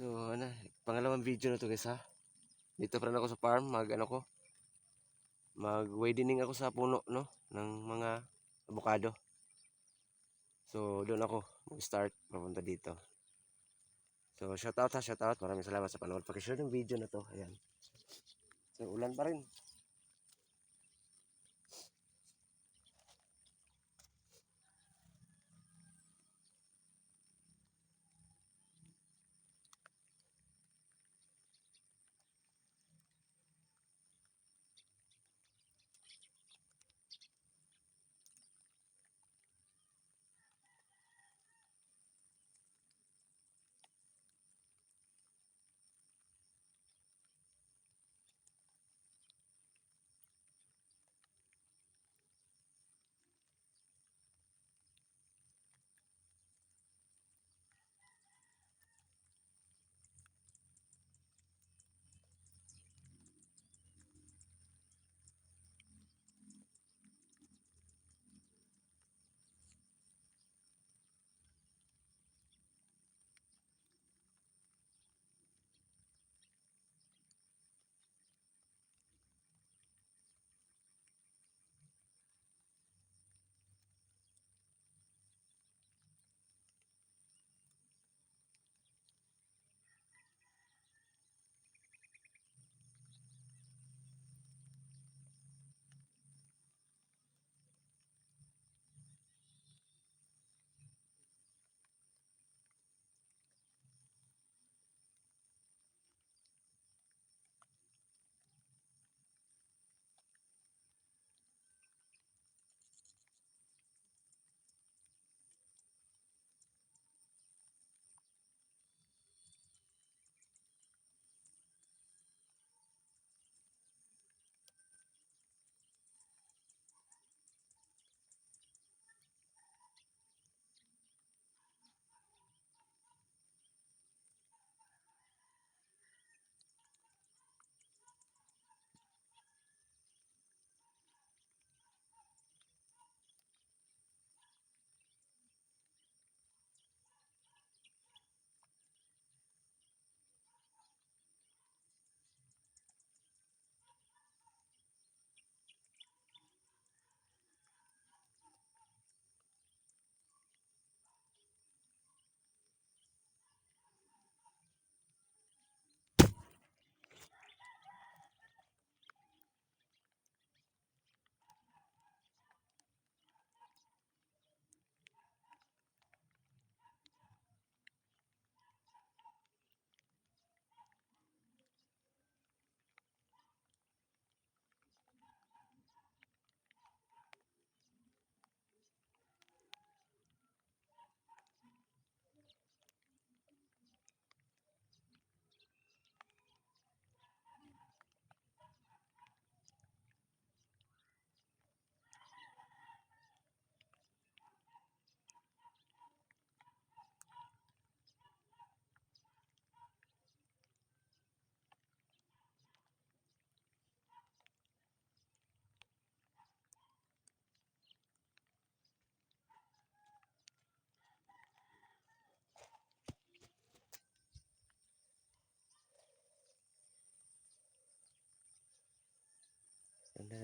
So, ano, pangalawang video na to guys ha. Dito pa rin ako sa farm, mag ano ko. Mag widening ako sa puno no ng mga avocado. So, doon ako mag-start papunta dito. So, shout out ha, shout out. Maraming salamat sa panood. Paki-share ng video na to. Ayan. So, ulan pa rin.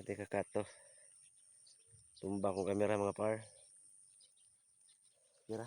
Teka kato. Tumbang kong kamera mga par. Mira.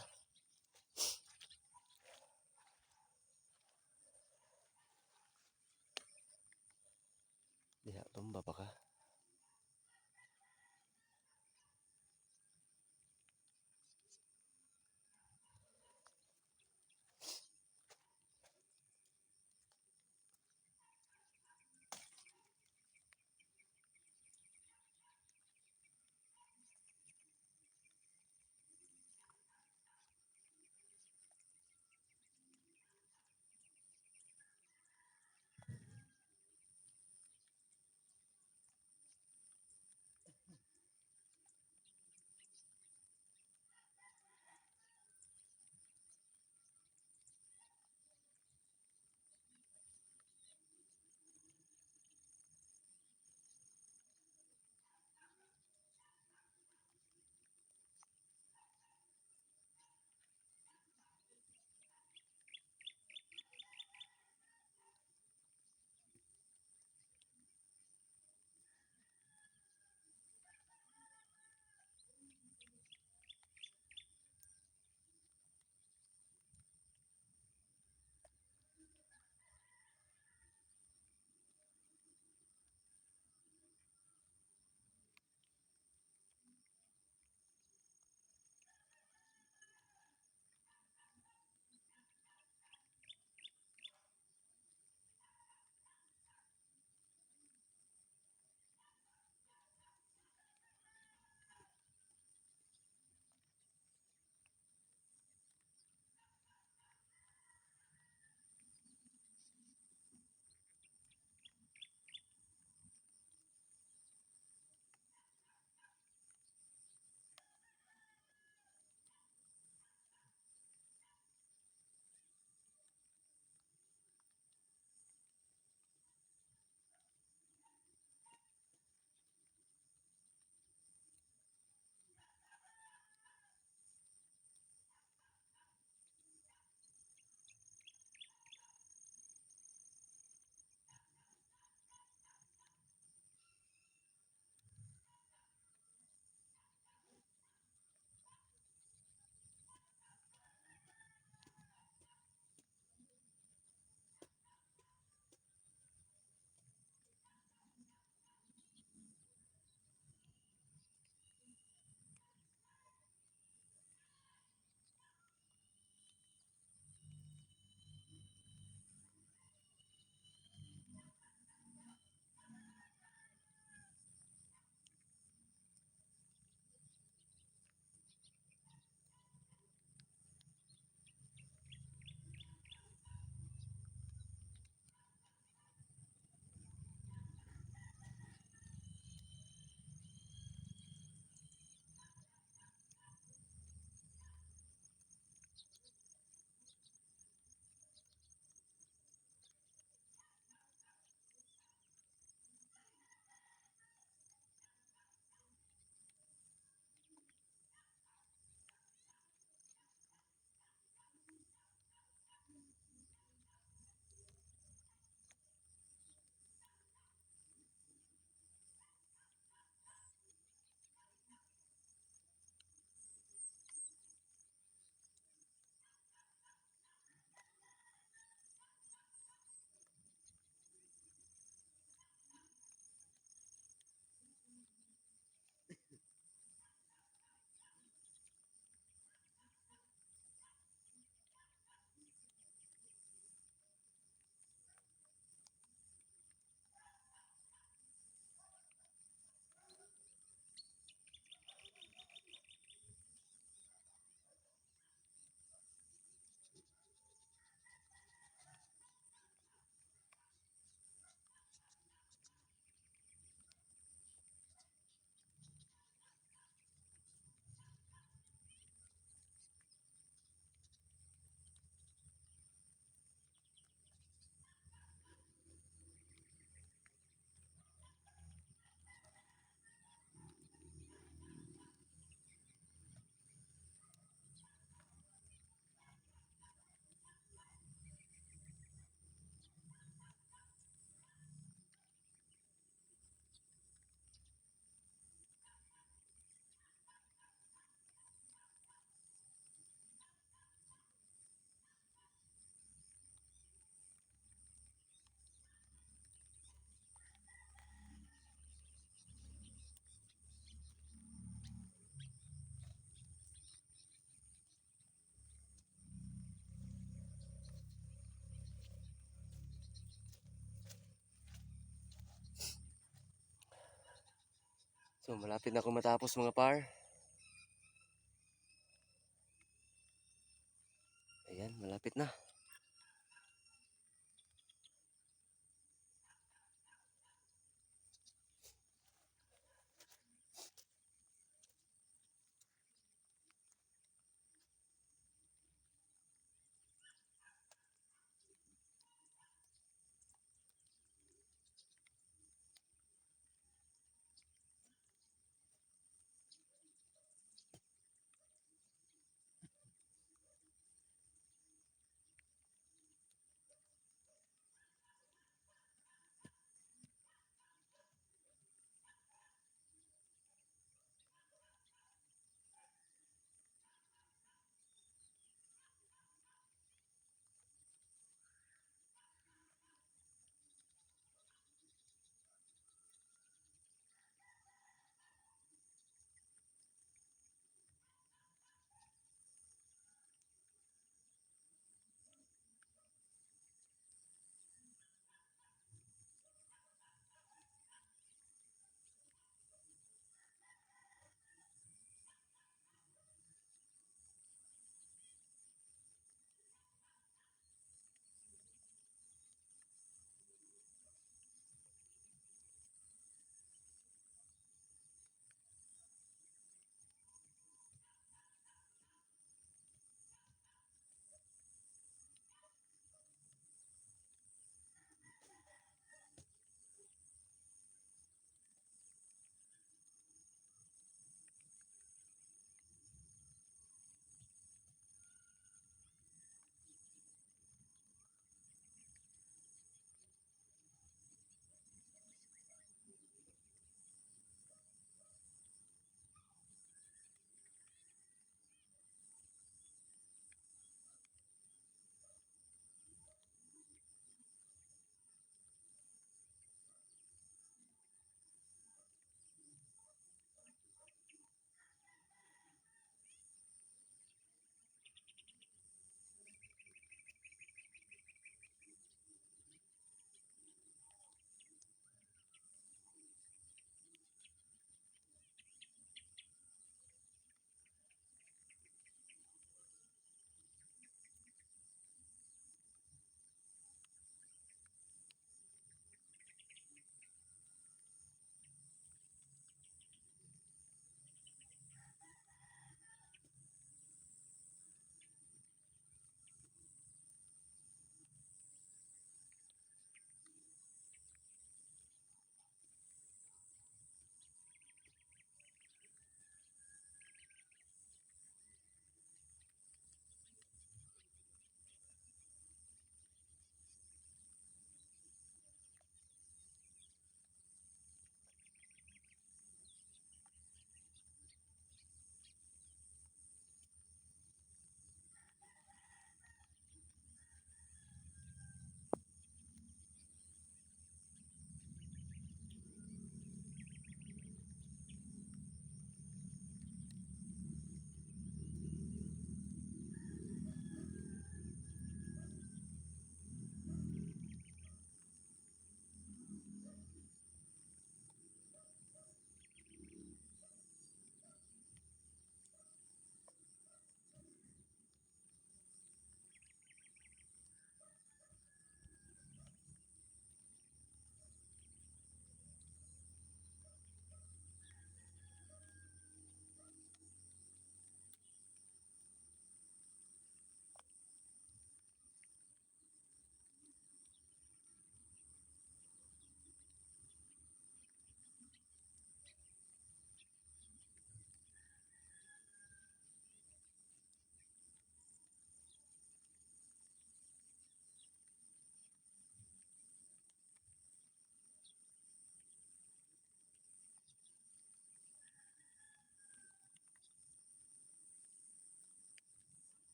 So, malapit na ako matapos mga par.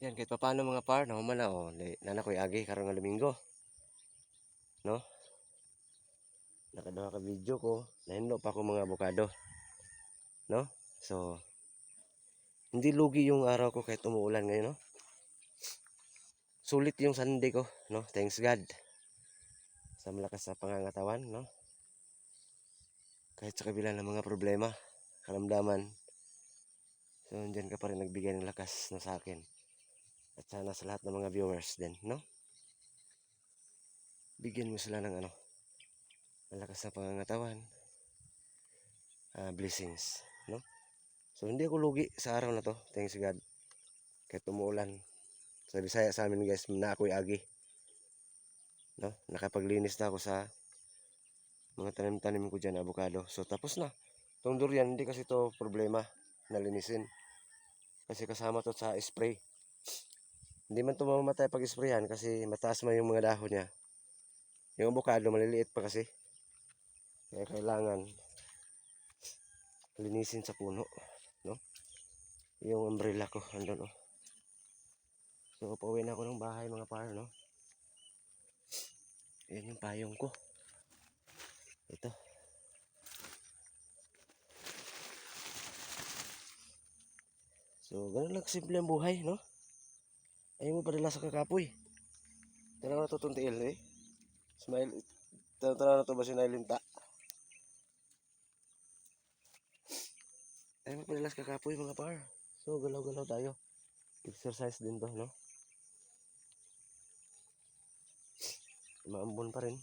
Yan, kahit paano mga par, nahuman na, oh, nana ko'y agi, karong nga Domingo. No? Nakaduha ka video ko, nahinlo pa ko mga abokado. No? So, hindi lugi yung araw ko kahit umuulan ngayon, no? Sulit yung Sunday ko, no? Thanks God. Sa malakas sa pangangatawan, no? Kahit sa kabila ng mga problema, karamdaman. So, andyan ka pa rin nagbigay ng lakas na sa akin. At sana sa lahat ng mga viewers din, no? Bigyan mo sila ng ano, malakas na pangangatawan, ah, blessings, no? So, hindi ako lugi sa araw na to. Thanks God. Kahit umuulan. Sa Bisaya sa amin guys, na ako'y agi. No? Nakapaglinis na ako sa mga tanim-tanim ko dyan, avocado. So, tapos na. Itong durian, hindi kasi to problema na linisin. Kasi kasama to sa spray. Hindi man to mamamatay pag sprayan kasi mataas man yung mga dahon niya. Yung avocado, maliliit pa kasi. Kaya kailangan linisin sa puno. No? Yung umbrella ko, andun oh. So, pauwi na ako ng bahay mga par, no? Yan yung payong ko. Ito. So, ganun lang simple ang buhay, no? Ayaw mo padala sa kakapoy. Tara na to itong tiil, eh. Smile. Tara na to ba si Nailinta? Ayaw mo padala sa kakapoy, mga par. So, galaw-galaw tayo. Exercise din to, no? Maambon pa rin.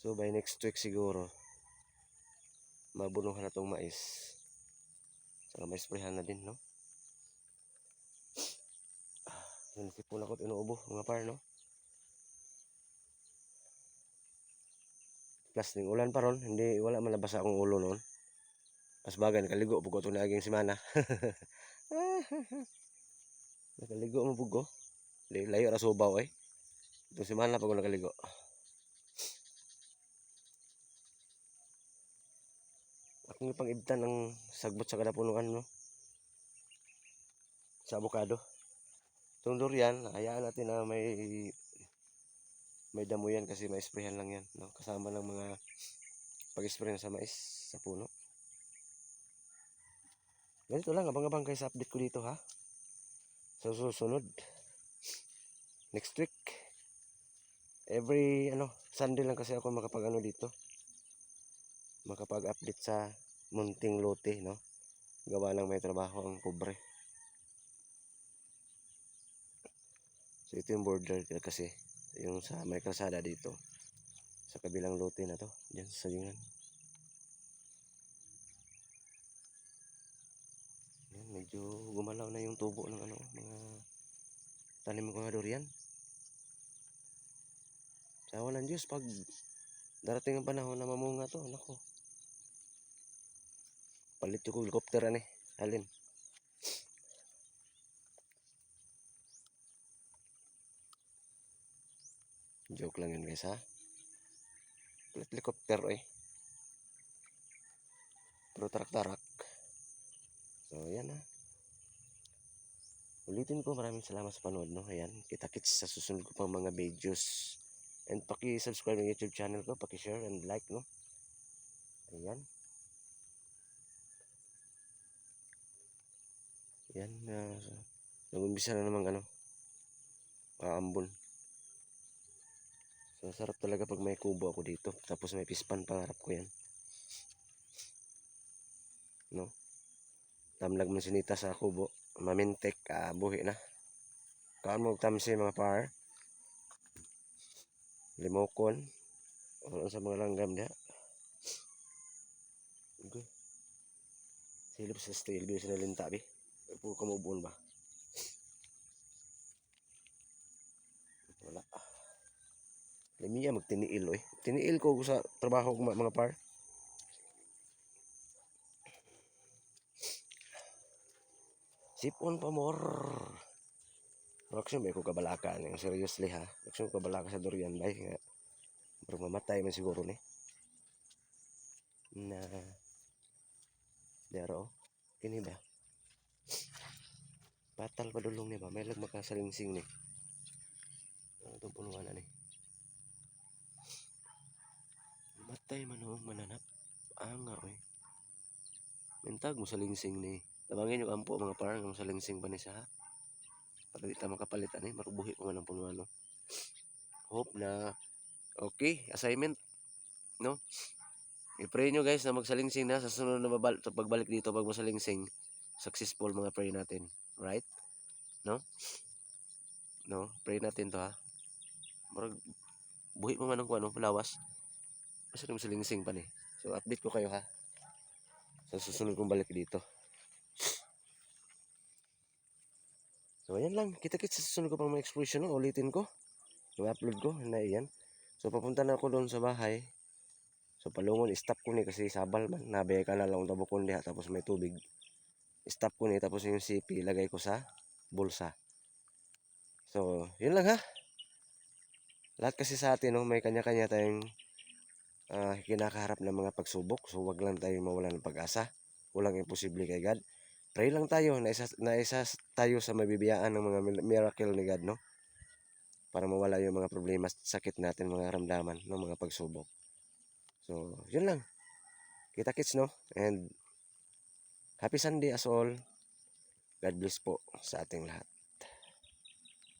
So, by next week siguro, mabunuhan na tong mais. Saka may sprayhan na din, no? Ah, Nanisipon ako at inuubo, mga par, no? Plus, ning ulan pa ron, hindi, wala malabas akong ulo noon. Mas bagay, nakaligo po ko ito na aging simana. nakaligo mo bugo. Layo ra subaw eh. Itong simana pa ko nakaligo. Akong ipang ibtan ng sagbot sa kada punuan no. Sa avocado. Itong durian, hayaan natin na may may damo yan kasi may sprayhan lang yan. No? Kasama ng mga pag-spray sa mais sa puno. Ganito lang, abang-abang kayo sa update ko dito ha. Sa susunod. Next week. Every ano, Sunday lang kasi ako makapag ano dito. Makapag-update sa munting lote, no? Gawa ng may trabaho ang pobre. So ito yung border kasi yung sa may kalsada dito sa kabilang lote na to, diyan sa sagingan. Yan, medyo gumalaw na yung tubo ng ano, mga tanim ko nga durian. Sa walang Diyos, pag darating ang panahon na mamunga to, nako. Palit yung helicopter ani, halin. Joke lang yun guys ha. Palit helicopter eh. Pero tarak-tarak. So, yan na. Ulitin ko, maraming salamat sa panood, no? Ayan, kita-kits sa susunod ko pang mga videos. And paki-subscribe ng YouTube channel ko, paki-share and like, no? Ayan. Yan, uh, nag-umpisa na namang ano, aambon. So, sarap talaga pag may kubo ako dito. Tapos may pispan pangarap ko yan. No? Tamlag man sinita sa kubo. Mamintek, ah, buhi na. Kaan mo tamsi mga par. Limokon. O sa mga langgam dia. Okay. Silip sa steel bi sa nalinta bi. Puro ka maubon ba? Lamiya magtiniil oy. Tiniil ko sa trabaho ko mga par. Sipon pa more. Action may ko kabalaka ni seriously ha. Action ko kabalaka sa durian bay nga. Pero mamatay man siguro ni. Na Dero. Kini ba? Patal padulong ni ba? May lag makasalingsing ni. Ano itong punuan na ni? Matay man o mananap. Anga oy. Mintag mo salingsing ni. Tabangin yung ampo mga parang mo salingsing pa ni siya. ha? Para di ta makapalit ani, marubuhi ko man ang punuan no. Hope na okay, assignment no. I-pray nyo guys na magsalingsing na sa sunod na babal sa pagbalik dito pag masalingsing successful mga pray natin. Right? No? No, pray natin to ha. Marag buhi mo man ang kuano, lawas. Basta na masalingsing pa ni. So update ko kayo ha. Sa susunod kong balik dito. So ayan lang, kita-kits sa susunod ko pang mga exploration no? ulitin ko. Yung upload ko, na iyan. So papunta na ako doon sa bahay. So palungon, stop ko ni kasi sabal man. Nabay ka na lang tabukon diha tapos may tubig. Stop ko ni tapos yung CP lagay ko sa bulsa. So, yun lang ha. Lahat kasi sa atin, no, may kanya-kanya tayong ah, kinakaharap ng mga pagsubok. So, wag lang tayong mawala ng pag-asa. Walang imposible kay God. Pray lang tayo na isa, na isa tayo sa mabibiyaan ng mga miracle ni God, no? Para mawala yung mga problema, sakit natin, mga ramdaman ng mga pagsubok. So, yun lang. Kita kits, no? And happy Sunday as all. God bless po sa ating lahat.